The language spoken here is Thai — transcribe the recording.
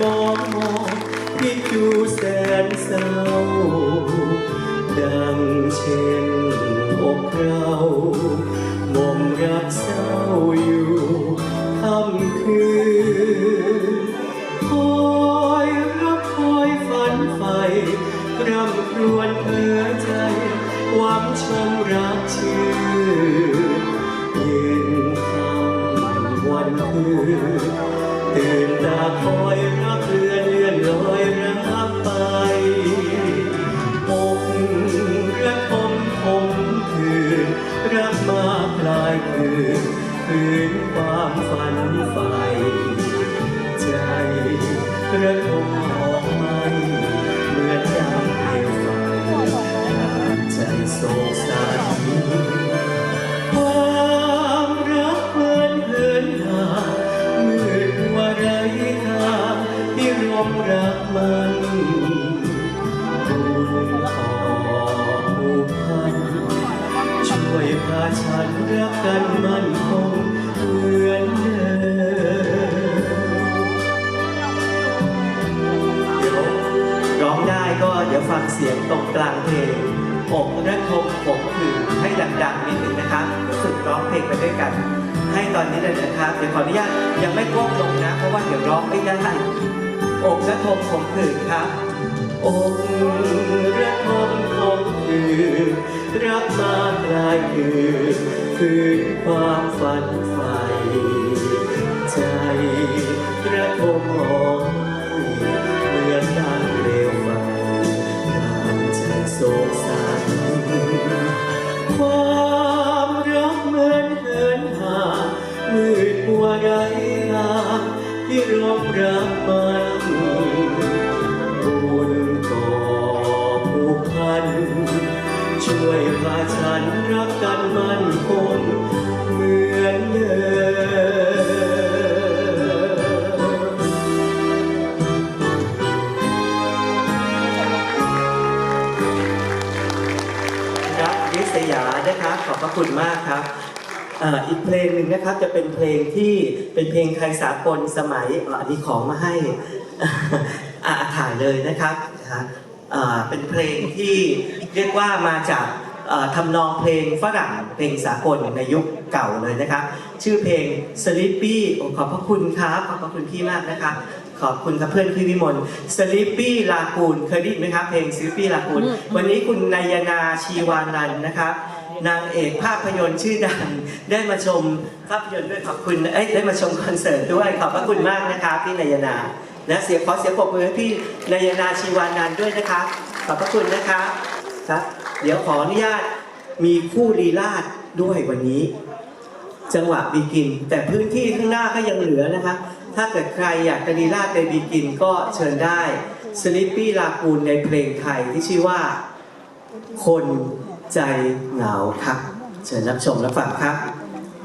มองมองที่จูแสนเศร้า ดังเช่นอกเรามมรักเศร้าอยู่ค่ำคืนคอยรักคอยฝันไฟรำครวญเพื่อใจ ความชมรักชื่อ กระทมออกไม่เหมือนดังเปลวไฟใจโศกสันความรักเพลินเหินหามืดว่าไรทางที่รวมรักมันบุญขอผูกพันช่วยพาฉันรักกันมั่น ฟังเสียงตรงกลางเพลงอกระทมผมคือให้ดังๆนิดนึงนะครับฝึกร้องเพลงไปด้วยกัน ให้ตอนนี้เลยนะครับเดี๋ยวขออนุญาตยังไม่ก้มลงนะ เพราะว่าเดี๋ยวร้องไม่ได้อกระทมผมคือครับอกระทมผมคือรักมาปลคือคือความฝันใฝ่ใจกระทมอ ที่รวมรักมันบุญก่อผูกพัน ช่วยพาฉันรักกันมั่นคงเหมือนเดิมรับนิสยานะครับขอบพระคุณมากครับ อ่ออีกเพลงหนึ่งนะครับจะเป็นเพลงที่เป็นเพลงไทยสากลสมัยเอ่ออันนี้ของมาให้อ่าถ่ายเลยนะครับนะฮะเอ่อเป็นเพลงที่เรียกว่ามาจากเอ่อทำนองเพลงฝรั่งเพลงสากลในยุคเก่าเลยนะครับ ชื่อเพลง Sleepy โอ้ขอบพระคุณครับขอบพระคุณพี่มากนะครับ ขอบคุณครับเพื่อนพี่วิมล Sleepy ลากูนเคยได้ยินไหมครับเพลง Sleepy ลากูนวันนี้คุณนายนาชีวานันท์นะครับ นางเอกภาพยนตร์ชื่อดัง ได้มาชมภาพยนตร์ด้วยขอบคุณเอ้ยได้มาชมคอนเสิร์ตด้วยขอบพระคุณมากนะครับพี่นายนาและเสียงขอเสียงปรบมือให้พี่นายนาชีวานันท์ด้วยนะครับขอบพระคุณนะครับครับ เดี๋ยวขออนุญาตมีคู่ลีลาดด้วยวันนี้ จังหวะบีกิน แต่พื้นที่ข้างหน้าก็ยังเหลือนะครับถ้าเกิดใครอยากจะลีลาดในบีกินก็เชิญได้สลิปปี้ลากูนในเพลงไทยที่ชื่อว่า คน ใจเหงาครับ เชิญรับชมรับฟังครับ